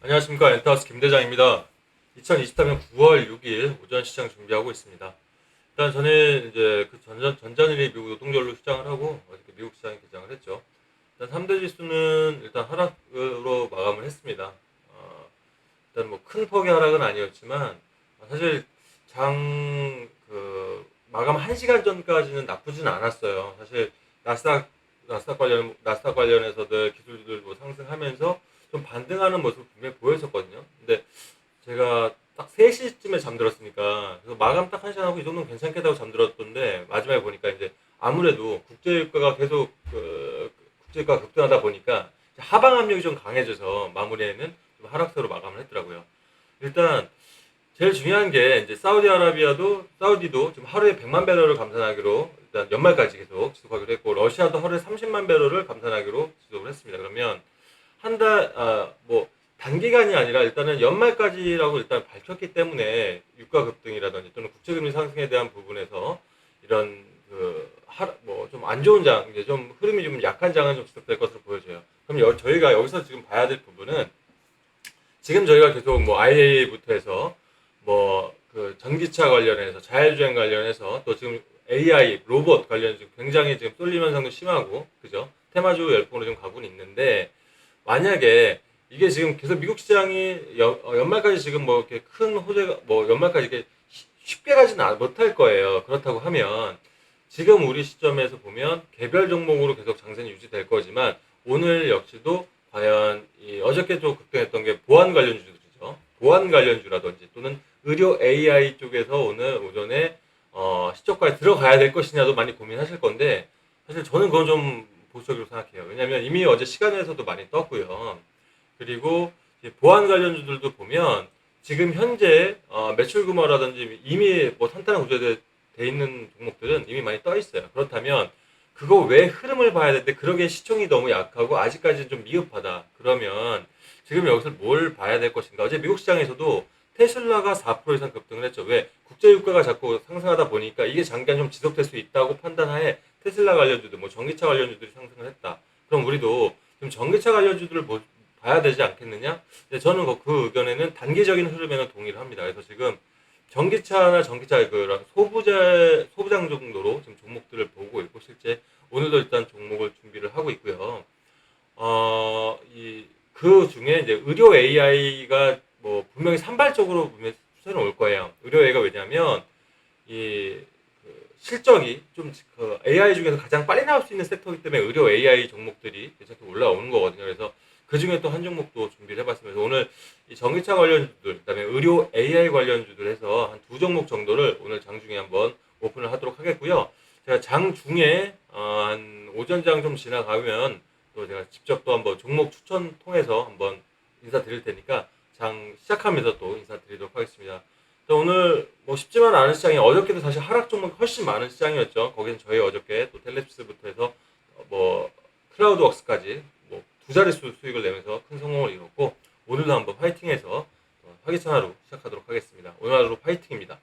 안녕하십니까 엔타스 김대장입니다. 2023년 9월 6일 오전 시장 준비하고 있습니다. 일단 저는 이제 그 전전 전전일이 미국 노동절로 시장을 하고 어저께 미국 시장이 개장을 했죠. 일단 3대 지수는 일단 하락으로 마감을 했습니다. 어, 일단 뭐 큰 폭의 하락은 아니었지만 사실 장 그 마감 1시간 전까지는 나쁘진 않았어요. 사실 나스닥 나스닥 관련 나스닥 관련해서들 기술들 뭐 상승하면서 좀 반등하는 모습 분명히 보였었거든요. 근데 제가 딱 3시쯤에 잠들었으니까 그래서 마감 딱 1시간 하고 이 정도는 괜찮겠다고 잠들었던데 마지막에 보니까 이제 아무래도 국제유가가 계속 그 국제유가가 급등하다 보니까 하방 압력이 좀 강해져서 마무리에는 좀 하락세로 마감을 했더라고요. 일단 제일 중요한 게 이제 사우디아라비아도 사우디도 지금 하루에 100만 배럴을 감산하기로 일단 연말까지 계속 지속하기로 했고 러시아도 하루에 30만 배럴을 감산하기로 지속을 했습니다. 그러면 한 달, 아, 뭐, 단기간이 아니라 일단은 연말까지라고 일단 밝혔기 때문에 유가 급등이라든지 또는 국제금리 상승에 대한 부분에서 이런 그, 하, 뭐, 좀 안 좋은 장, 이제 좀 흐름이 좀 약한 장은 좀 지속될 것으로 보여져요. 그럼 여, 저희가 여기서 지금 봐야 될 부분은 지금 저희가 계속 뭐 IA부터 해서 뭐 그 전기차 관련해서 자율주행 관련해서 또 지금 AI 로봇 관련 지금 굉장히 지금 쏠림 현상도 심하고 그죠 테마주 열풍으로 좀 가고는 있는데 만약에 이게 지금 계속 미국 시장이 연, 어, 연말까지 지금 뭐 이렇게 큰 호재가 뭐 연말까지 이렇게 쉬- 쉽게 가지는 아- 못할 거예요. 그렇다고 하면 지금 우리 시점에서 보면 개별 종목으로 계속 장세는 유지될 거지만 오늘 역시도 과연 이 어저께 좀 급등했던 게 보안 관련주들이죠. 보안 관련주라든지 또는 의료 AI 쪽에서 오늘 오전에 어, 시초가에 들어가야 될 것이냐도 많이 고민하실 건데 사실 저는 그건 좀 보수적으로 생각해요. 왜냐하면 이미 어제 시간에서도 많이 떴고요. 그리고 보안 관련주들도 보면 지금 현재 어, 매출 규모라든지 이미 뭐 탄탄한 구조돼 돼 있는 종목들은 이미 많이 떠 있어요. 그렇다면 그거 왜 흐름을 봐야 되는데 그러기에 시총이 너무 약하고 아직까지는 좀 미흡하다. 그러면 지금 여기서 뭘 봐야 될 것인가? 어제 미국 시장에서도 테슬라가 4% 이상 급등을 했죠. 왜? 국제유가가 자꾸 상승하다 보니까 이게 장기간 좀 지속될 수 있다고 판단하에 테슬라 관련주들, 뭐 전기차 관련주들이 상승을 했다. 그럼 우리도 좀 전기차 관련주들을 보- 봐야 되지 않겠느냐? 근데 저는 그- 그 의견에는 단기적인 흐름에는 동의를 합니다. 그래서 지금 전기차나 전기차 그 소부자 소부장 정도로 지금 종목들을 보고 있고 실제 오늘도 일단 종목을 준비를 하고 있고요. 어, 이그 중에 이제 의료 AI가 뭐 분명히 산발적으로 분명히 추세는 올 거예요. 의료 AI가 왜냐하면 이그 실적이 좀그 AI 중에서 가장 빨리 나올 수 있는 섹터이기 때문에 의료 AI 종목들이 괜찮게 올라오는 거거든요. 그래서 그 중에 또 한 종목도 준비를 해봤습니다. 오늘 이 전기차 관련주들, 그다음에 의료 AI 관련주들 해서 한 두 종목 정도를 오늘 장중에 한번 오픈을 하도록 하겠고요. 제가 장중에 어, 한 오전장 좀 지나가면 또 제가 직접 또 한번 종목 추천 통해서 한번 인사드릴 테니까 장 시작하면서 또 인사드리도록 하겠습니다. 자, 오늘 뭐 쉽지만 않은 시장이 어저께도 사실 하락 종목이 훨씬 많은 시장이었죠. 거기는 저희 어저께 또 텔레피스부터 해서 어, 뭐 클라우드웍스까지 뭐 두 자릿수 수익을 내면서 큰 성공을 이뤘고 오늘도 한번 파이팅해서 어, 활기찬 하루 시작하도록 하겠습니다. 오늘 하루 파이팅입니다.